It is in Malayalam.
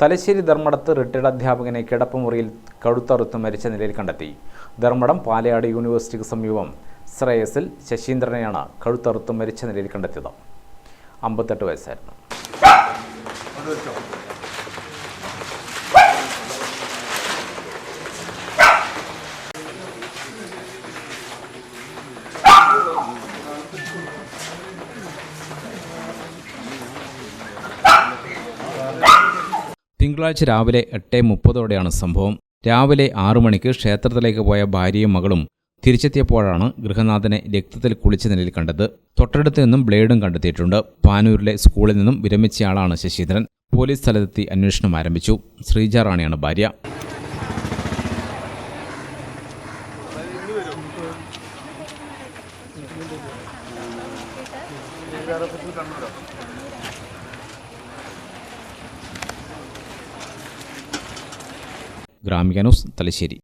തലശ്ശേരി ധർമ്മടത്ത് റിട്ടയർഡ് അധ്യാപകനെ കിടപ്പുമുറിയിൽ കഴുത്തറുത്ത് മരിച്ച നിലയിൽ കണ്ടെത്തി. ധർമ്മടം പാലയാട് യൂണിവേഴ്സിറ്റിക്ക് സമീപം ശ്രേയസിൽ ശശീന്ദ്രനെയാണ് കഴുത്തറുത്ത് മരിച്ച നിലയിൽ കണ്ടെത്തിയത്. അമ്പത്തെട്ട് വയസ്സായിരുന്നു. തിങ്കളാഴ്ച രാവിലെ എട്ട് മുപ്പതോടെയാണ് സംഭവം. രാവിലെ ആറു മണിക്ക് ക്ഷേത്രത്തിലേക്ക് പോയ ഭാര്യയും മകളും തിരിച്ചെത്തിയപ്പോഴാണ് ഗൃഹനാഥനെ രക്തത്തിൽ കുളിച്ച നിലയിൽ കണ്ടത്. തൊട്ടടുത്ത് നിന്നും ബ്ലേഡും കണ്ടെത്തിയിട്ടുണ്ട്. പാനൂരിലെ സ്കൂളിൽ നിന്നും വിരമിച്ചയാളാണ് ശശീന്ദ്രൻ. പോലീസ് സ്ഥലത്തെത്തി അന്വേഷണം ആരംഭിച്ചു. ശ്രീജ റാണിയാണ് ഭാര്യ. ഗ്രാമിക തലശ്ശേരി.